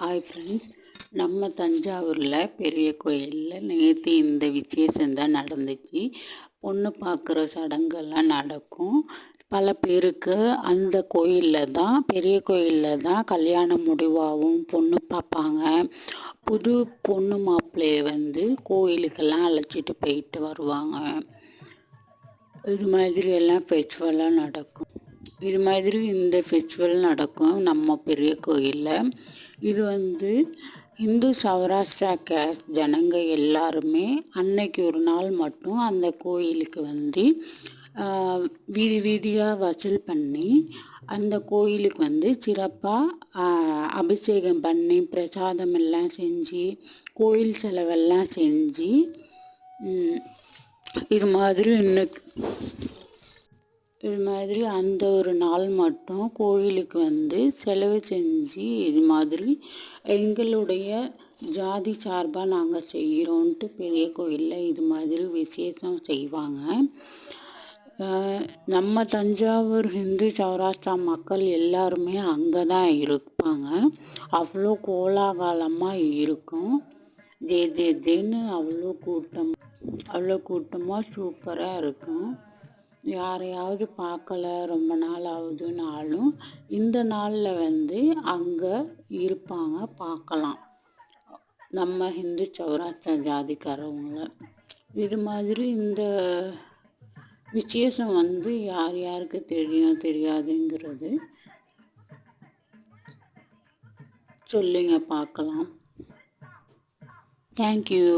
Hi friends நம்ம தஞ்சாவூரில் பெரிய கோயிலில் நேற்று இந்த விசேஷந்தான் நடந்துச்சு. பொண்ணு பார்க்குற சடங்கெல்லாம் நடக்கும். பல பேருக்கு அந்த கோயிலில் தான் பெரிய கோயிலில் தான் கல்யாணம் முடிவாகவும் பொண்ணு பார்ப்பாங்க புது பொண்ணு மாப்பிள்ளையை வந்து கோயிலுக்கெல்லாம் அழைச்சிட்டு போயிட்டு வருவாங்க. இது மாதிரி எல்லாம் ஃபெஸ்டிவலாக நடக்கும். இது மாதிரி இந்த ஃபெஸ்டிவல் நடக்கும் நம்ம பெரிய கோயிலில். இது வந்து இந்து சௌராஷ்டிரா கேஸ் ஜனங்க எல்லாருமே அன்னைக்கு ஒரு நாள் மட்டும் அந்த கோயிலுக்கு வந்து வீதி வீதியாக வசூல் பண்ணி அந்த கோயிலுக்கு வந்து சிறப்பாக அபிஷேகம் பண்ணி பிரசாதம் எல்லாம் செஞ்சு கோயில் செலவெல்லாம் செஞ்சு இது மாதிரி இன்னைக்கு இது மாதிரி அந்த ஒரு நாள் மட்டும் கோயிலுக்கு வந்து செலவு செஞ்சு இது மாதிரி எங்களுடைய ஜாதி சார்பாக நாங்கள் செய்கிறோன்ட்டு பெரிய கோயிலில் இது மாதிரி விசேஷம் செய்வாங்க. நம்ம தஞ்சாவூர் ஹிந்து சௌராஷ்டிரா மக்கள் எல்லாருமே அங்கே தான் இருப்பாங்க. அவ்வளோ கோலாகாலமாக இருக்கும். ஜே ஜே ஜேன்னு அவ்வளோ கூட்டம் அவ்வளோ கூட்டமாக சூப்பராக இருக்கும். யாரையாவது பார்க்கல ரொம்ப நாள் ஆகுதுனாலும் இந்த நாளில் வந்து அங்கே இருப்பாங்க பார்க்கலாம். நம்ம ஹிந்து சௌராஷ்டிரா ஜாதிக்காரவங்கள இது மாதிரி இந்த விசேஷம் வந்து யார் யாருக்கு தெரியும் தெரியாதுங்கிறது சொல்லுங்க பார்க்கலாம். தேங்க்யூ